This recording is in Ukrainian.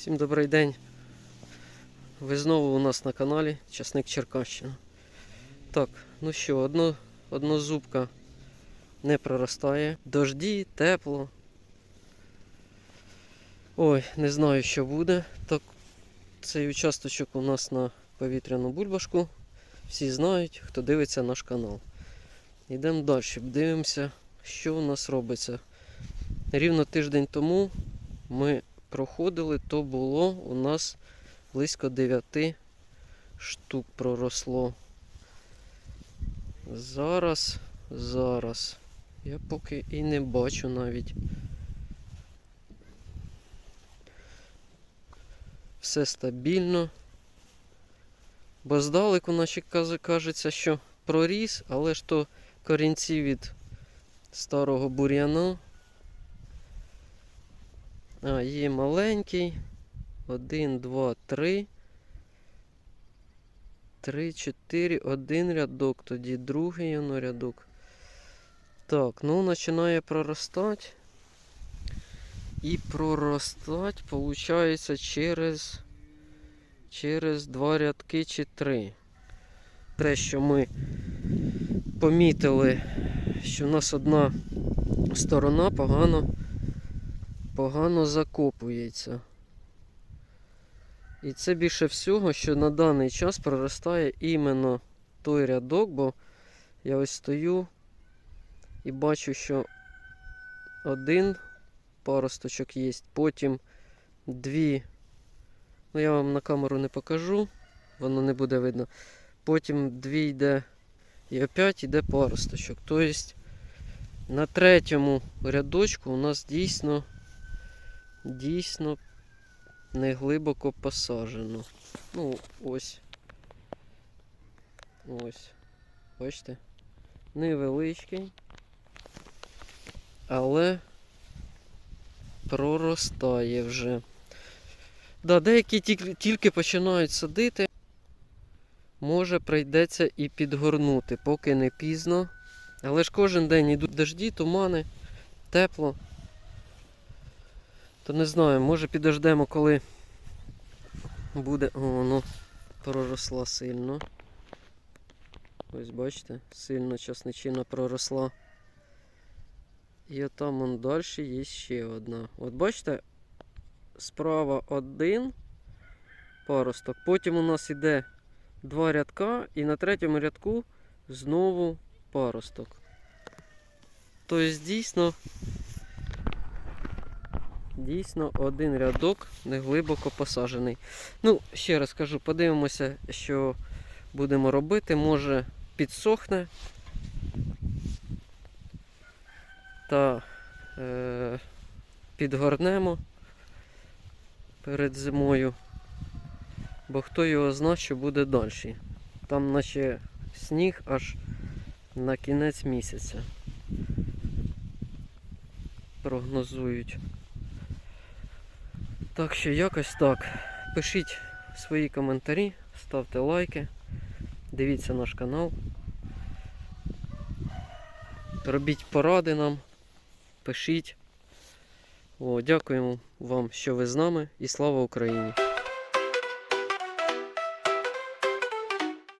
Всім добрий день. Ви знову у нас на каналі Часник Черкащина. Так, ну що, одно, однозубка не проростає. Дожді, тепло. Ой, не знаю, що буде. Так, цей участочок у нас на повітряну бульбашку. Всі знають, хто дивиться наш канал. Йдемо далі, дивимося, що у нас робиться. Рівно тиждень тому ми проходили, то було у нас близько 9 штук проросло. Зараз, зараз. Я поки і не бачу навіть. Все стабільно. Бо здалеку, наче кажеться, що проріс, але ж то корінці від старого бур'яна. А, є маленький. Один, два, три. Три, чотири, один рядок, тоді другий воно рядок. Так, ну починає проростати. І проростати, виходить, через, через два рядки чи три. Те, що ми помітили, що в нас одна сторона погано погано закопується. І це більше всього, що на даний час проростає іменно той рядок, бо я ось стою і бачу, що один паросточок є, потім дві. Ну, я вам на камеру не покажу, воно не буде видно. Потім дві йде і опять йде паросточок. Тобто на третьому рядочку у нас дійсно дійсно не глибоко посаджено. Ну, ось. Ось. Бачите? Невеличкий. Але проростає вже. Да, деякі тільки починають садити. Може прийдеться і підгорнути, поки не пізно. Але ж кожен день йдуть дожді, тумани, тепло. То не знаю, може підождемо, коли буде. О, воно проросла сильно. Ось бачите, сильно часничина проросла. І отам он далі є ще одна. От бачите, справа один паросток. Потім у нас іде два рядка, і на третьому рядку знову паросток. Тобто дійсно Дійсно, один рядок не глибоко посаджений. Ну, ще раз кажу, подивимося, що будемо робити. Може підсохне. Та е, підгорнемо перед зимою. Бо хто його зна, що буде далі. Там наче сніг аж на кінець місяця. Прогнозують. Так що якось так. Пишіть свої коментарі, ставте лайки, дивіться наш канал. Робіть поради нам, пишіть. О, дякуємо вам, що ви з нами і слава Україні!